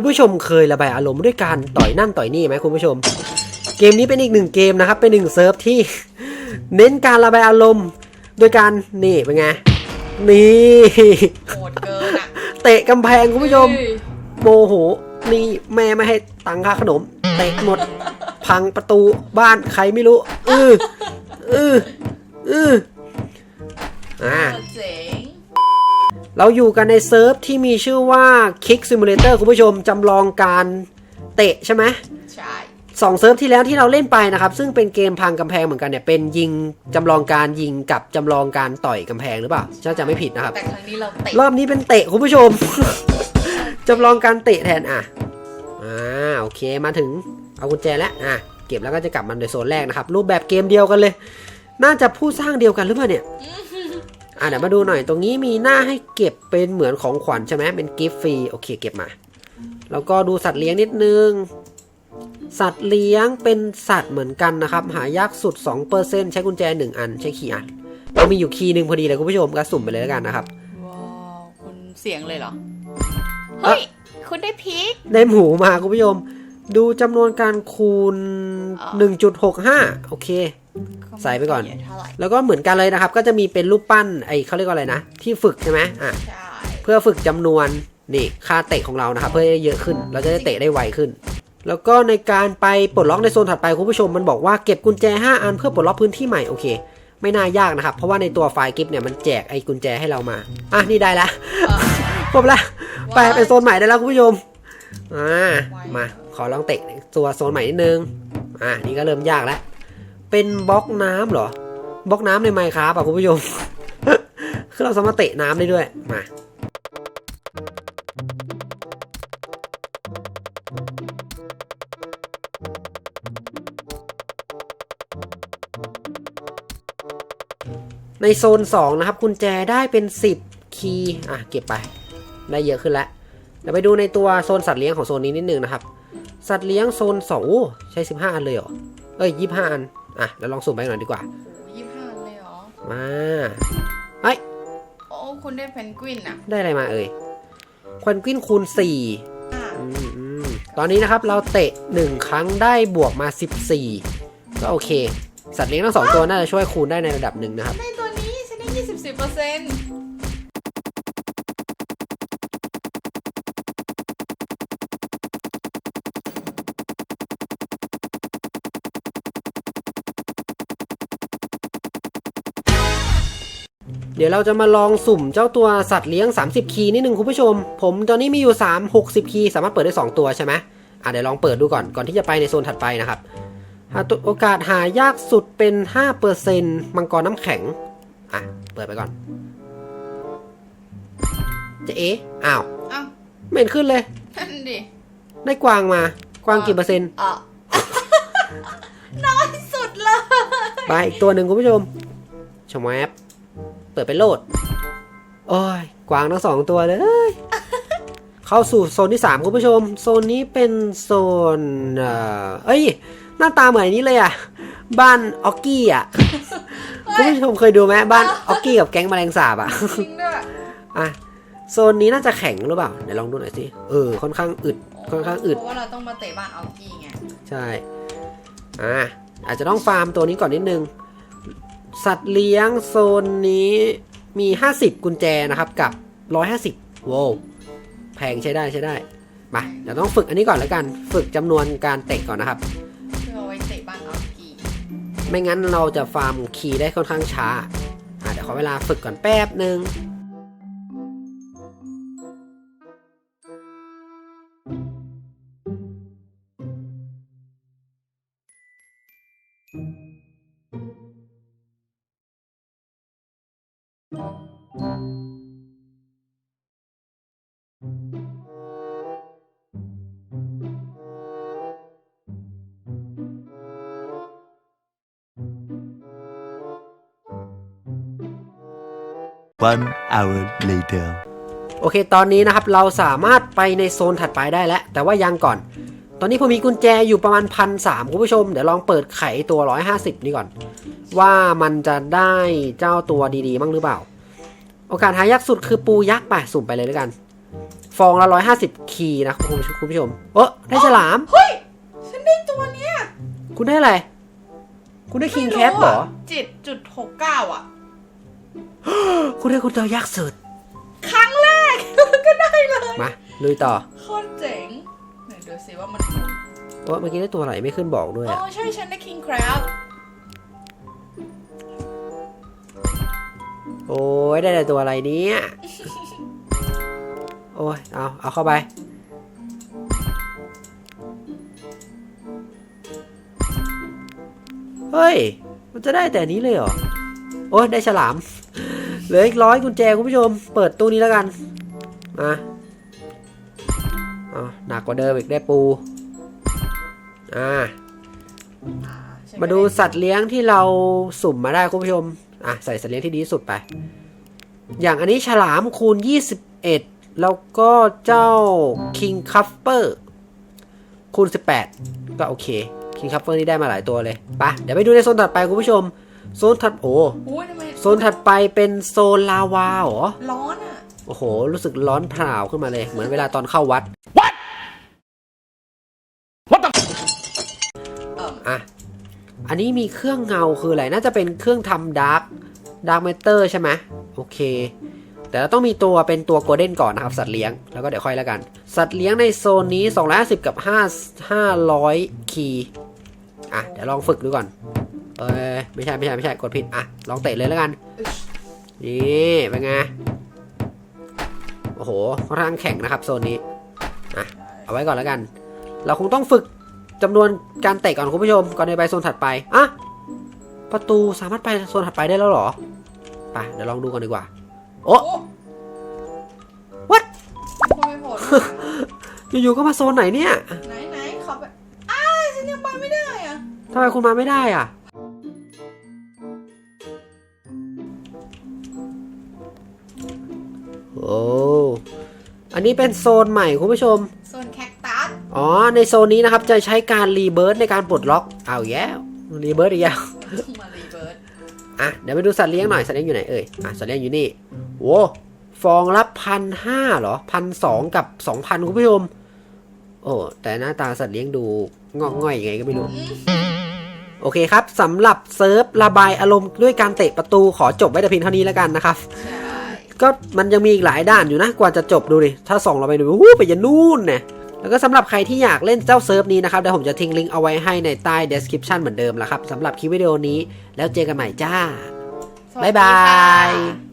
คุณผู้ชมเคยระบายอารมณ์ด้วยการต่อยนั่นต่อยนี่ไหมคุณผู้ชม เกมนี้เป็นอีกหนึ่งเกมนะครับ เป็นหนึ่งเซิร์ฟที่ เน้นการระบายอารมณ์โดยการนี่เป็นไงนี่โหดเกินอะเตะกำแพงคุณผู้ชมโมโหนี่แม่ไม่ให้ตังค่าขนมเตะหมด พังประตูบ้านใครไม่รู้ อืออืออืออ่าเจ๋ง เราอยู่กันในเซิร์ฟที่มีชื่อว่า Kick Simulator คุณผู้ชมจำลองการเตะใช่ไหมใช่สองเซิร์ฟที่แล้วที่เราเล่นไปนะครับ ซึ่งเป็นเกมพังกำแพงเหมือนกันเนี่ย เป็นยิงจำลองการยิงกับจำลองการต่อยกำแพงหรือเปล่าถ้าจะไม่ผิดนะครับ แต่ครั้งนี้เราเตะรอบนี้เป็นเตะคุณผู้ชม จำลองการเตะแทนอะอ่าโอเคมาถึงเอากุญแจแล้วอะเก็บแล้วก็จะกลับมาในโซนแรกนะครับ รูปแบบเกมเดียวกันเลย น่าจะผู้สร้างเดียวกันหรือเปล่าเนี่ย อะเดี๋ยวมาดูหน่อยตรงนี้มีหน้าให้เก็บเป็นเหมือนของขวัญใช่ไหมเป็นกิฟต์ฟรีโอเคเก็บมา แล้วก็ดูสัตว์เลี้ยงนิดนึง สัตว์เลี้ยงเป็นสัตว์เหมือนกันนะครับ หายากสุด 2%ใช้กุญแจ 1 อันใช้ขี่อันเรามีอยู่คีย์หนึ่งพอดีเลยคุณผู้ชมก็สุ่มไปเลยแล้วกันนะครับว้าวคุณเสียงเลยเหรอเอ้เฮ้ยยคุณได้พีคได้หมูมาคุณผู้ชม ดูจำนวนการคูณอ๋อ1.65 โอเค ใส่ไปก่อนเท่าไหร่แล้วก็เหมือนกันเลยนะครับ ก็จะมีเป็นรูปปั้นไอเขาเรียกว่าอะไรนะ ที่ฝึกใช่ไหมอะ ใช่เพื่อฝึกจำนวนนี่ค่าเตะของเรานะครับ เพื่อให้ได้เยอะขึ้น เราจะได้เตะได้ไวขึ้น แล้วก็ในการไปปลดล็อกในโซนถัดไปคุณผู้ชมมันบอกว่าเก็บกุญแจ 5 อันเพื่อปลดล็อกพื้นที่ใหม่โอเค ไม่น่ายากนะครับ เพราะว่าในตัวไฟล์กิฟต์เนี่ยมันแจกไอ้กุญแจให้เรามาอะนี่ได้ละ เออ ครบละไปไปโซนใหม่ได้แล้วคุณผู้ชมอ่ามาขอลองเตะตัวโซนใหม่นิดนึงอ่านี่ก็เริ่มยากแล้ว เป็นบล็อกน้ำเหรอ บล็อกน้ำในไมค์ครับอะคุณผู้ชม คือเราสามารถเตะน้ำได้ด้วย มาในโซน 2 นะครับกุญแจได้เป็น 10 คีย์อะเก็บไป ได้เยอะขึ้นแล้วเดี๋ยวไปดูในตัวโซนสัตว์เลี้ยงของโซนนี้นิดนึงนะครับ สัตว์เลี้ยงโซนสองโอ้ใช้ 15 อันเลยเหรอ เอ้ย 25 อัน อะเดี๋ยวลองสุ่มไปหน่อยดีกว่ายี่สิบห้าเลยเหรอ มาเอ้ยโอ้คุณได้เพนกวินอะได้อะไรมาเอ่ยควันกวินคูณ4อ่าอืมอืมตอนนี้นะครับเราเตะ1ครั้งได้บวกมา 14 ก็โอเค สัตว์เลี้ยงทั้งสองตัวน่าจะช่วยคูณได้ในระดับหนึ่งนะครับในตัวนี้ฉันได้ยี่สิบสี่เปอร์เซ็นต์ เดี๋ยวเราจะมาลองสุ่มเจ้าตัวสัตว์เลี้ยง 30 คีย์นิดนึงคุณผู้ชม ผมตอนนี้มีอยู่ 3 60 คีย์สามารถเปิดได้ 2 ตัวใช่ไหมอะเดี๋ยวลองเปิดดูก่อนก่อนที่จะไปในโซนถัดไปนะครับหาตัวโอกาสหายากสุดเป็น 5%มังกรน้ำแข็ง อะ เปิดไปก่อน จะเอ๊ะอ้าวอ้าวไม่เห็นขึ้นเลย นั่นดิได้กวางมา กวางกี่เปอร์เซ็นต์อะน้อยสุดเลย ไปอีกตัวหนึ่งคุณผู้ชมชมแอปเปิดไปโหลด โอ้ย กวางทั้งสองตัวเลย เข้าสู่โซนที่ 3 คุณผู้ชม โซนนี้เป็นโซน เอ่อเอ้ย หน้าตาเหมือนอันนี้เลยอะ บ้านออกกี้อะ คุณผู้ชมเคยดูไหมบ้านออกกี้กับแก๊งแมลงสาบอะ จริงด้วยอะ โซนนี้น่าจะแข็งหรือเปล่าเดี๋ยวลองดูหน่อยสิ เออ ค่อนข้างอึด ค่อนข้างอึด เพราะว่าเราต้องมาเตะบ้านออกกี้ไง ใช่ อ่าอาจจะต้องฟาร์มตัวนี้ก่อนนิดนึง สัตว์เลี้ยงโซนนี้มี 50 กุญแจนะครับกับ 150ว้าวแพงใช้ได้ใช้ได้มาเดี๋ยวต้องฝึกอันนี้ก่อนแล้วกัน ฝึกจำนวนการเตะก่อนนะครับ เพื่อเอาไว้เตะบ้านออกกี้ไม่งั้นเราจะฟาร์มคีย์ได้ค่อนข้างช้าอ่าเดี๋ยวขอเวลาฝึกก่อนแป๊บหนึ่ง One hour later. โอเค ตอนนี้นะครับ เราสามารถไปในโซนถัดไปได้แล้ว แต่ว่ายังก่อน ตอนนี้ผมมีกุญแจอยู่ประมาณพันสามคุณผู้ชม เดี๋ยวลองเปิดไขตัว 150 นี่ก่อน ว่ามันจะได้เจ้าตัวดีๆมั้งหรือเปล่า โอกาสหายากสุดคือปูยักษ์ไปสุ่มไปเลยแล้วกัน ฟองละร้อยห้าสิบคีย์นะคุณผู้ชมคุณผู้ชม เออได้ฉลาม เฮ้ย ฉันได้ตัวเนี้ย คุณได้อะไร คุณได้คิงแคปเหรอจิตจุดหกเก้าอะ คุณได้คุณตัวยักษ์สุด ครั้งแรก ก็ได้เลยมาลุยต่อโคตรเจ๋งไหนดูสิว่ามันโอ้เมื่อกี้ได้ตัวอะไรไม่ขึ้นบอกด้วยอ๋ออะใช่ฉันได้ king crab โอ้ยได้แต่ตัวอะไรเนี่ยโอ้ยเอาเอาเข้าไป เฮ้ย มันจะได้แต่อันนี้เลยเหรอ โอ้ยได้ฉลาม เหลืออีกร้อยกุญแจคุณผู้ชม เปิดตู้นี้แล้วกันมาเอหนักกว่าเดิมอีกได้ปู อ่า มาดูสัตว์เลี้ยงที่เราสุ่มมาได้คุณผู้ชม อะใส่สัตว์เลี้ยงที่ดีที่สุดไป อย่างอันนี้ฉลามคูณ 21 แล้วก็เจ้า King c u f f e r คูณ 18 ก็โอเค King c u f f e r นี่ได้มาหลายตัวเลยไปะเดี๋ยวไปดูในโซนถัดไปคุณผู้ชม โซนถัดโอ้อุ้ยทำไม โซนถัดไปเป็นโซนลาวาเหรอ ร้อนอะ โอ้โห รู้สึกร้อนเผาขึ้นมาเลย เหมือนเวลาตอนเข้าวัดเอ่ออะ อันนี้มีเครื่องเงาคืออะไร น่าจะเป็นเครื่องทำดาร์ก ดาร์กเมเตอร์ใช่ไหมโอเค แต่เราต้องมีตัวเป็นตัวโกลเด้นก่อนนะครับ สัตว์เลี้ยง แล้วก็เดี๋ยวค่อยแล้วกัน สัตว์เลี้ยงในโซนนี้250กับ5 500 คีย์อะ เดี๋ยวลองฝึกดูก่อน เอ้ยไม่ใช่ไม่ใช่ไม่ใช่กดผิดอะลองเตะเลยแล้วกันนี่เป็นไงโอ้โหค่อนข้างแข็งนะครับโซนนี้อะเอาไว้ก่อนแล้วกัน เราคงต้องฝึกจำนวนการเตะก่อนคุณผู้ชมก่อนจะไปโซนถัดไปอะประตูสามารถไปโซนถัดไปได้แล้วเหรอไปเดี๋ยวลองดูกันดีกว่า โอ้โอ้ What? คุณไม่โผล่อยู่ๆก็มาโซนไหนเนี่ย ไหนไหนขอไปอ้าวฉันยังไปไม่ได้อะทำไมคุณมาไม่ได้อะ โอ้อันนี้เป็นโซนใหม่คุณผู้ชมส่วนแคคตัสอ๋อ ในโซนนี้นะครับจะใช้การรีเบิร์ในการปลดล็อกเอาแย่รีเบิร์อีกแล้วมารีเบิร์ดอะเดี๋ยวไปดูสัตว์เลี้ยงหน่อยสัตว์เลี้ยงอยู่ไหนเอ่ยอะสัตว์เลี้ยงอยู่นี่โว้ฟองละพันห้าเหรอพันสองกับสองพันคุณผู้ชม โอ้แต่หน้าตาสัตว์เลี้ยงดูงอกง่อยยังไงก็ไม่รู้โอเคครับสำหรับเซิร์ฟระบายอารมณ์ด้วยการเตะประตูขอจบไว้แต่เพียงเท่านี้แล้วกันนะครับใช่ ก็มันยังมีอีกหลายด้านอยู่นะกว่าจะจบดูดิถ้าส่องเราไปดูวู้ไปยันนู่นเนี่ยแล้วก็สำหรับใครที่อยากเล่นเจ้าเซิร์ฟนี้นะครับเดี๋ยวผมจะทิ้งลิงก์เอาไว้ให้ในใต้ description เหมือนเดิมละครับสำหรับคลิปวิดีโอนี้ แล้วเจอกันใหม่จ้าสวัสดีบ๊ายบายค่ะ